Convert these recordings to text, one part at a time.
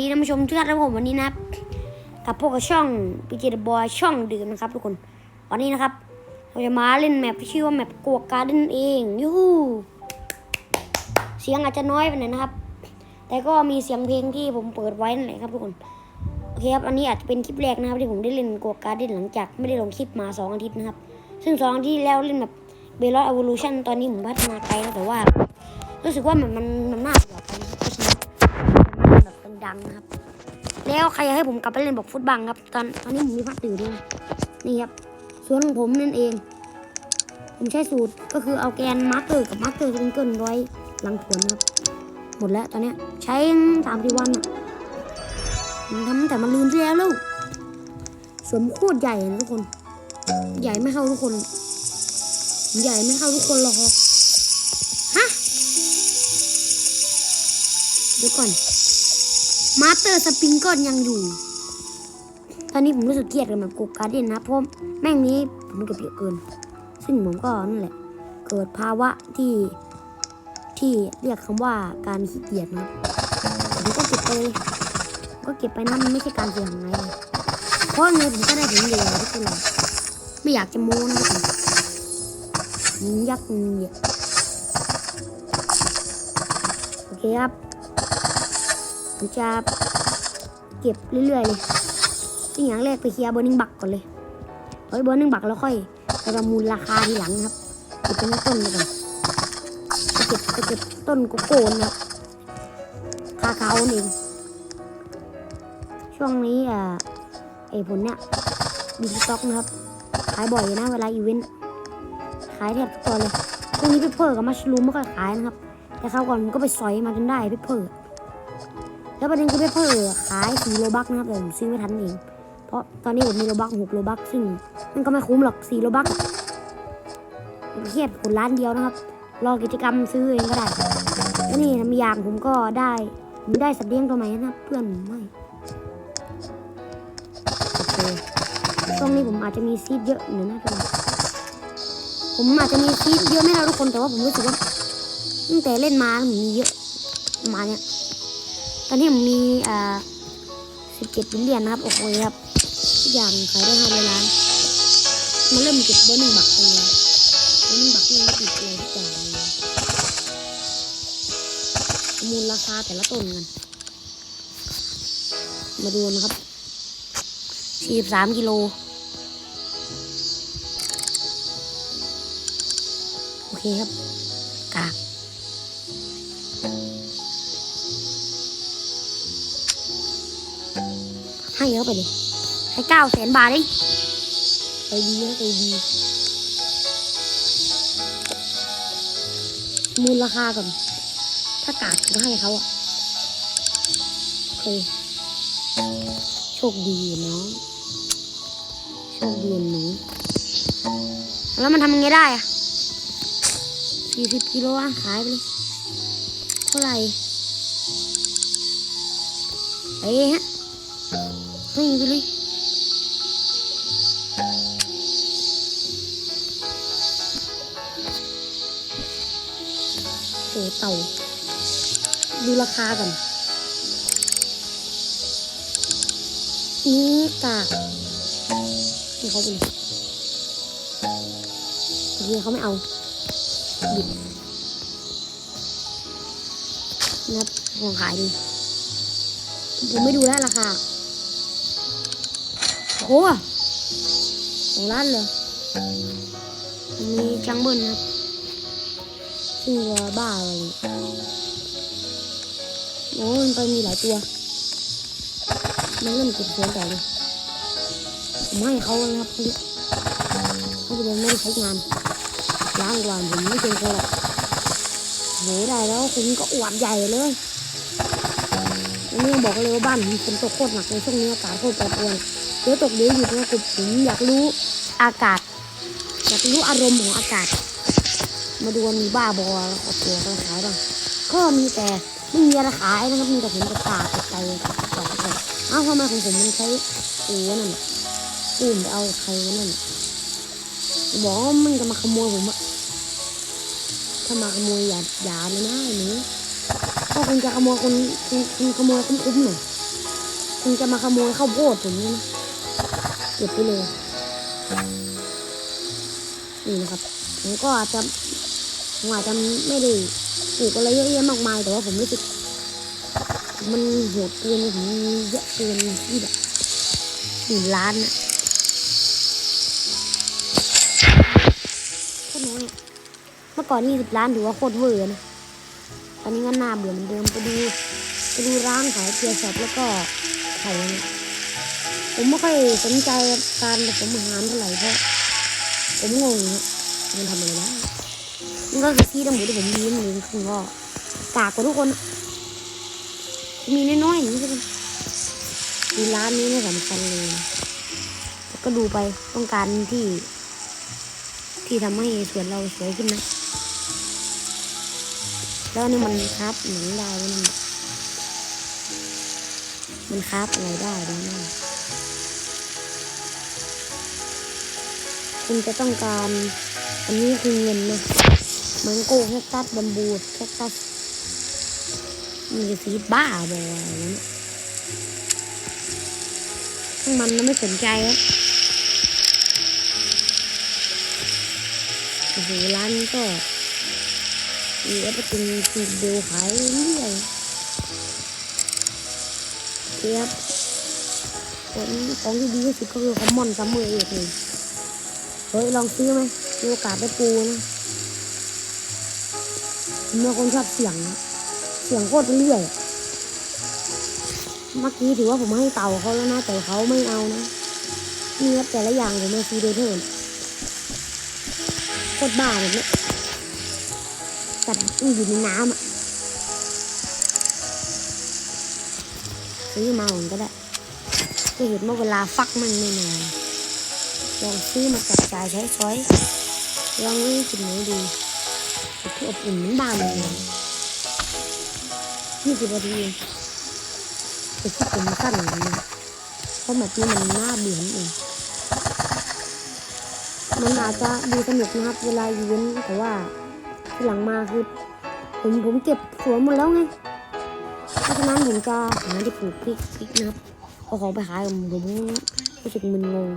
ดีท่านผู้ชมทุกท่านครับผมวันนี้นะครับกับพวกกับช่องพีเจบอยช่องดื่มนะครับทุกคนวันนี้นะครับ เราจะมาเล่นแมปที่ชื่อว่าแมปกวกการ์เดนเองยูฮูเสียงอาจจะน้อยไปหน่อยนะครับ แต่ก็มีเสียงเพลงที่ผมเปิดไว้นั่นแหละครับทุกคนโอเคครับอันนี้อาจจะเป็นคลิปแรกนะครับที่ผมได้เล่นกวกการ์เดนหลังจากไม่ได้ลงคลิปมาสองอาทิตย์นะครับ ซึ่งสองอาทิตย์แล้วเล่นแบบเบลล์อ v ว l u ชันตอนนี้ผมพัฒนาไกลแล้วแต่ว่า รู้สึกว่ามันมันมันน่าเบื่อไปนะครับเพราะฉะนั้น ดังๆนะครับ แล้วใครอยากให้ผมกลับไปเล่นบอกฟุตบังครับ ตอนตอนนี้ผมมีพักตื่นด้วยนี่ครับส่วนของผมนั่นเอง ผมใช้สูตรก็คือเอาแกนมาร์เกอร์กับมาร์เกอร์ซิงเกิลไว้หลังขวนครับ หมดแล้วตอนนี้ใช้สามสี่วันอะผมทำแต่มันลืมที่แล้วล้วสวมโคตรใหญ่นะทุกคน ใหญ่ไม่เข้าทุกคน ใหญ่ไม่เข้าทุกคนหรอกฮะเดี๋ยวก่อน มาสเตอร์สปริงกิลยังอยู่ ตอนนี้ผมรู้สึกเครียดกับแบบกการเด่นนะเพราะแม่งนี้ผมเก็บเยอะเกิน ซึ่งผมก็นั่นแหละ เกิดภาวะที่ที่เรียกคำว่าการขี้เกียจนะผมก็เก็บไปก็เก็บไปนะมันไม่ใช่การเสียหายเลยเพราะไงผมก็ได้ถึงเดียวทุกคนเลยไม่อยากจะโม้นะทุกคนยิงยักษ์เยียโอเคครับ ผมจะเก็บเรื่อยๆเลยสิ่งอย่างแรกไปเคลียร์เบอร์นิ่งบักก่อนเลยเอาไว้เบอร์นิ่งบักแล้วค่อยไปประมูลราคาทีหลังครับเก็บเป็นต้นไปก่อนเก็บเก็บต้นโกโก้นะครับคาคาโอเองช่วงนี้อ่าไอ้ผลเนี้ยมีสต็อกนะครับ ขายบ่อยนะเวลาอีเวนต์ขายแทบทุกตัวเลยพวกนี้พี่เพอร์กับมัชลูมไม่ค่อยขายนะครับแต่คราวก่อนผมก็ไปสอยมาจนได้พี่เพอร์ แล้วประเด็นคือพี่เพอร์ขายสี่โลบักนะครับแต่ผมซื้อไม่ทันเอง เพราะตอนนี้ผมมีโลบักหกโลบักซึ่งมันก็ไม่คุ้มหรอกสี่โลบักเครียดผลล้านเดียวนะครับ รอกิจกรรมซื้อเองก็ได้แล้วนี่มีอย่างผมก็ได้ผมได้สัตว์เลี้ยงตัวใหม่นะครับเพื่อนผมไม่โอเคช่วงนี้ผมอาจจะมีซีดเยอะหน่อยนะทุกคนผมอาจจะมีซีดเยอะไม่เท่าทุกคนแต่ว่าผมรู้สึกว่าตั้งแต่เล่นมาผมมีเยอะมาเนี้ย ตอนนี้ผมมีอ่าสิบเจ็ดเหรียญนะครับ โอ้โหครับทุกอย่างขายได้ห้าร้อยล้านมาเริ่มเก็บเบอร์หนึ่งบักกันเลยเบอร์หนึ่งบักนี่ไม่ติดอะไรทุกอย่างมูลราคาแต่ละต้นกัน มาดูนะครับสี่สิบสามกิโลโอเคครับ ให้เยอะไปเลยให้เก้าแสนบาทเลยไปดีนะไปดี มูลราคาก่อน ถ้ากาดผมให้เขาอะโอเคโชคดีเนาะโชคดีหนูแล้วมันทำยังไงได้อะสี่สิบกิโลอะขายไปเลย เท่าไหร่ไปฮะ ให้ไปเลยโอ้เต่า ดูราคาก่อนนี่กากให้เขาไปเลยโอเคเขาไม่เอาหยิบนะครับของขายดีผมไม่ดูแล้วราคา โอ้สองล้านเลยมีจังเบิลนะครับซึ่งตัวบ้าอะไรโอ้มันไปมีหลายตัว มันเริ่มเก็บโซนต่อเลยผมให้เขานะครับเขาเขาจะไม่ได้ใช้งานล้างกว่าผมไม่เจอเขาหรอกโหได้แล้วคุณก็อวดใหญ่เลยนนี้บอกเลยว่าบ้านผมฝนตกโคตรหนักในช่วงนี้อากาศโคตรแปรปรวน เดี๋ยวตกเดี๋ยวหยุดนะกบผมอยากรู้อากาศ อยากรู้อารมณ์ของอากาศ มาดูว่ามีบ้าบอขอตัวกันขายบ้างก็มีแต่ไม่มีอะไรขายนะครับมีแต่ผมจะตากใจต่อไปอ้าวทำไมของผมมันใช้อูนั่นอูมไปเอาใครวะนั่นบอกว่ามึงจะมาขโมยผมอะถ้ามาขโมยอย่าอย่าเลยนะไอ้หนูถ้าคุณจะขโมยคุณคุณคุณขโมยคุ้มๆหน่อยคงจะมาขโมยข้าวโพดผมเนี่ยนะ เก็บไปเลยนี่นะครับผมก็อาจจะผมอาจจะไม่ได้ปลูกอะไรเยอะแยะมากมาย แต่ว่าผมรู้สึก มันโหดเกินผมเยอะเกินที่แบบหนึ่งล้านอะโคตรน้อยเมื่อก่อนนี่สิบล้านถือว่าโคตรเวอร์นะตอนนี้ก็น่าเบื่อเหมือนเดิมไปดูไปดูร้านขายเทียร์ช็อปแล้วก็ไข่เนี่ย ผมไม่ค่อยสนใจการผสมอาหารเท่าไหร่เพราะผมงงนะมันทำอะไรได้มันก็คือที่ทั้งหมดที่ผมมีมันเองคือก็กากกว่าทุกคน มีน้อยๆอย่างนี้ใช่ไหมมีร้านนี้ไม่สำคัญเลยแล้วก็ดูไปต้องการที่ ที่ทำให้สวนเราสวยขึ้นนะแล้วนี่มันครับหนังได้ไหมมันมันครับอะไรได้บ้าง คุณจะต้องการ อันนี้คือเงินนะมังโก้แคคตัสบัมบูแคคตัสมันจะสีบ้าบออะไรเนี่ยทั้งมันนะไม่สนใจครับโอ้โหร้านก็มีแอปเปิลสีเดียวขายเรื่อยเทียบของของที่ดีที่สุดก็คือคอมมอนซัมเมอร์เอก เฮ้ยลองซื้อไหมมีโอกาสได้ปูนะผมเป็นคนชอบเสียง เสียงโคตรเรื่อยเมื่อกี้ถือว่าผมให้เต่าเขาแล้วนะแต่เขาไม่เอานะนี่ครับแต่ละอย่างผมมาซีเดเทอร์โคตรบ้าแบบนี้สัตว์มันอยู่ในน้ำอะซื้อมาผมก็ได้จะเห็นว่าเวลาฟักมันไม่นาน ลองซื้อมาจับจ่ายใช้สอยลองนี่กินหนูดีคืออบอุ่นเหมือนบ้านเลยยี่สิบนาทีเองแต่ที่มสั้นอย่างนี้เพราะแบบนี้มันน่าเบื่อเองมันอาจจะดูสนุกนะครับ เวลาอีเวนแต่ว่าที่หลังมาคือผมผมเก็บสวนหมดแล้วไง เพราะฉะนั้นผมจะหาที่ปลูกพริกพริกนะครับเอาของไปขายผมผมรู้สึกมึนงง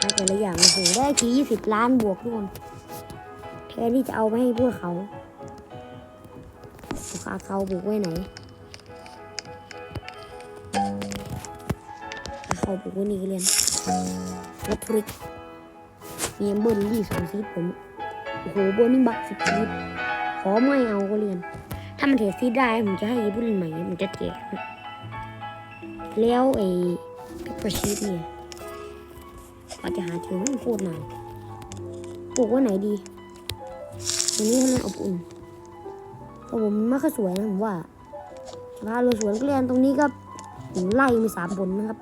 ขาแต่ละอย่างโอ้โหได้ทียี่สิบล้านบวกทุกคนแทนที่จะเอาไปให้พวกเขาเอาเขาปลูกไว้ไหนเอาเขาปลูกไว้นี่ก็เรียนแล้วพริกมีเบิร์นยี่สองซีดผมโอ้โหเบอร์นี่บักสิบซีดขอไม่เอาก็เรียน ถ้ามันเทซีดได้ผมจะให้ผู้เล่นใหม่ผมจะแจกแล้วไอ้เพปอร์ชีสเนี่ย กว่าจะหาเจอมันโคตรนานปลูกว่าไหนดีตัวนี้ให้มันอบอุ่นแต่ผมไม่ค่อยสวยนะผมว่าสภาเราสวนก็เรียนตรงนี้ก็ผมไล่มีสามผลนะครับ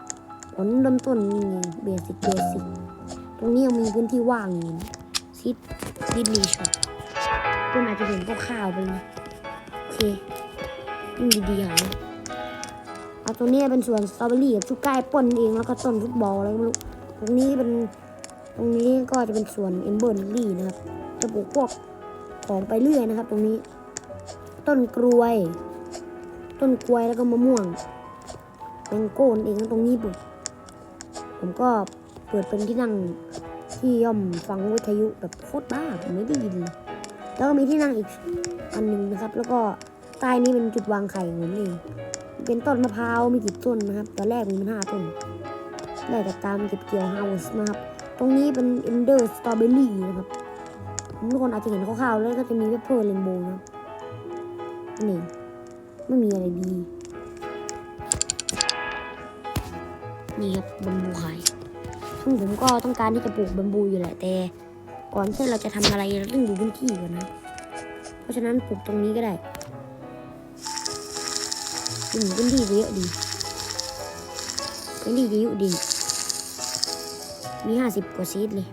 ผลเริ่มต้นนี่เบสิกเบสิกตรงนี้ยังมีพื้นที่ว่างอยู่ซิดซิดรีช็อตคุณอาจจะเห็นพวกข้าวๆไปนะโอเคยิ่งดีๆหาเอาตรงนี้เป็นส่วนสตรอเบอรี่กับชูก้าแอปเปิลเองแล้วก็ต้นฟุตบอลอะไรไม่รู้ ตรงนี้เป็นตรงนี้ก็จะเป็นส่วนเอมเบอร์ลี่นะครับ จะปลูกพวกของไปเรื่อยนะครับ ตรงนี้ ต้นกล้วย ต้นกล้วยแล้วก็มะม่วงแมงโก้นเองตรงนี้ปลูกผมก็เปิดเป็นที่นั่งที่ย่อมฟังวิทยุแบบโคตรบ้าผมไม่ได้ยินเลยแล้วก็มีที่นั่งอีกอันหนึ่งนะครับ แล้วก็ใต้นี้เป็นจุดวางไข่ของผมเองเป็นต้นมะพร้าวมีกี่ต้นนะครับ ตอนแรกมีมันห้าต้น ได้จากการเก็บเกี่ยวเฮาส์นะครับ ตรงนี้เป็นเอนเดอร์สตรอเบอรี่นะครับทุกคนอาจจะเห็นคร่าวๆแล้วก็จะมีเวเปอร์เรนโบว์นะนี่ไม่มีอะไรดี นี่ครับบัมบูไข่ซึ่งผมก็ต้องการที่จะปลูกบัมบูอยู่แหละแต่ ก่อนที่เราจะทำอะไรเราต้องดูพื้นที่ก่อนนะ เพราะฉะนั้นปลูกตรงนี้ก็ได้อืมพื้นที่เยอะดีพื้นที่เยอะดี มีห้าสิบกว่าซีดเลย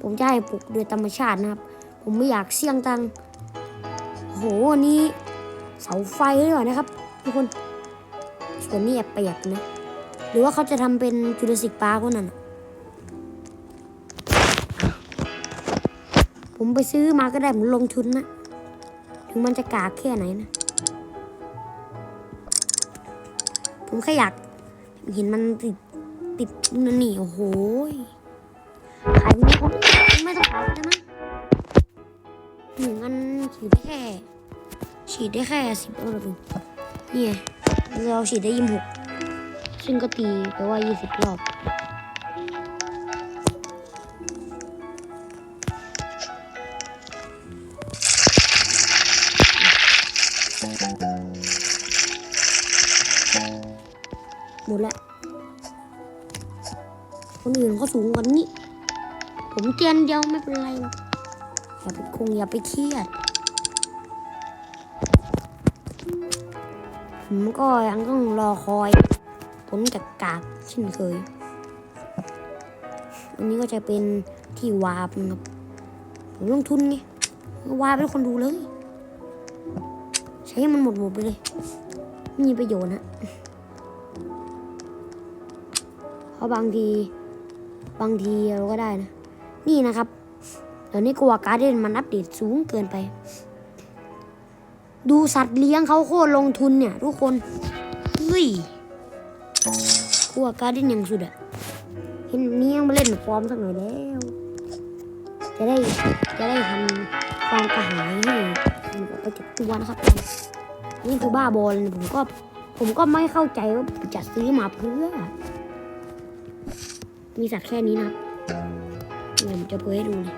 ผมจะให้ปลูกโดยธรรมชาตินะครับ ผมไม่อยากเสี่ยงตังค์โหนนี้เสาไฟเลยว่ะนะครับทุกคน ส่วนนี้แอบเปียกนะ หรือว่าเขาจะทำเป็นจูเลสิกปาร์กนั่นผมไปซื้อมาก็ได้ผมลงทุนนะ ถึงมันจะกากแค่ไหนนะ ผมแค่อยากเห็นมันติดติดนั่นนี่โอ้โหขายไม่ผมไม่ต้องขายแล้วมั้งหนึ่งอันฉีดได้แค่ ฉีดได้แค่สิบเอบเองนี่ยเราฉีดได้ยี่สิบหกซึ่งก็ตีแปลว่ายี่สิบรอบ ดแล้ว คนอื่นเขาสูงกว่านี้ ผมเตียนเดียวไม่เป็นไรอย่าไปคงอย่าไปเครียด ผมก็ยังต้องรอคอยผลจากกากเช่นเคย อันนี้ก็จะเป็นที่วาบนะครับผมลงทุนไงวาบเป็นคนดูเลย ใช้มันหมดหมดไปเลยไม่มีประโยชน์ฮะะบางที บางทีเราก็ได้นะ นี่นะครับเดี๋ยวนี้กลัวการ์เด้นมันอัปเดตสูงเกินไป ดูสัตว์เลี้ยงเขาโคตรลงทุนเนี่ย ทุกคนเฮ้ยกลัวการ์เด้นอย่างสุดอะเห็นนี้ยังมาเล่นฟอร์มสักหน่อยแล้ว จะได้จะได้ทำความกระหายให้ไปจากตัวนะครับนี่คือบ้าบอลผมก็ผมก็ไม่เข้าใจว่าจะซื้อมาเพื่อ มีสัตว์แค่นี้นะครับเดี๋ยวผมจะเผยให้ดูเลย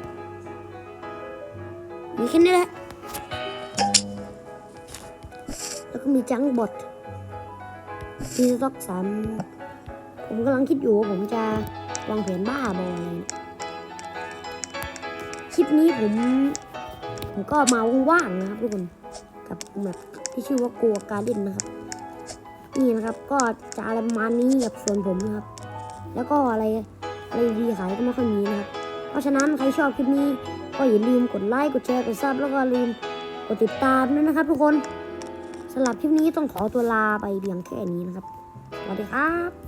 มีแค่นี้แหละ แล้วก็มีจังบอทมีสต็อกสามผมกำลังคิดอยู่ว่าผมจะวางแผนบ้าบออะไรคลิปนี้ผม ผมก็มาว่างๆนะครับทุกคน กับแบบที่ชื่อว่ากัวการ์เด้นนะครับ นี่นะครับก็จะอะไรประมาณนี้กับส่วนผมนะครับ แล้วก็อะไรอะไรดีขายก็ไม่ค่อยมีนะครับ เพราะฉะนั้นใครชอบคลิปนี้ก็อย่าลืมกดไลค์กดแชร์กดซับแล้วก็ลืมกดติดตามด้วยนะครับ ทุกคนสำหรับคลิปนี้ต้องขอตัวลาไปเพียงแค่นี้นะครับสวัสดีครับ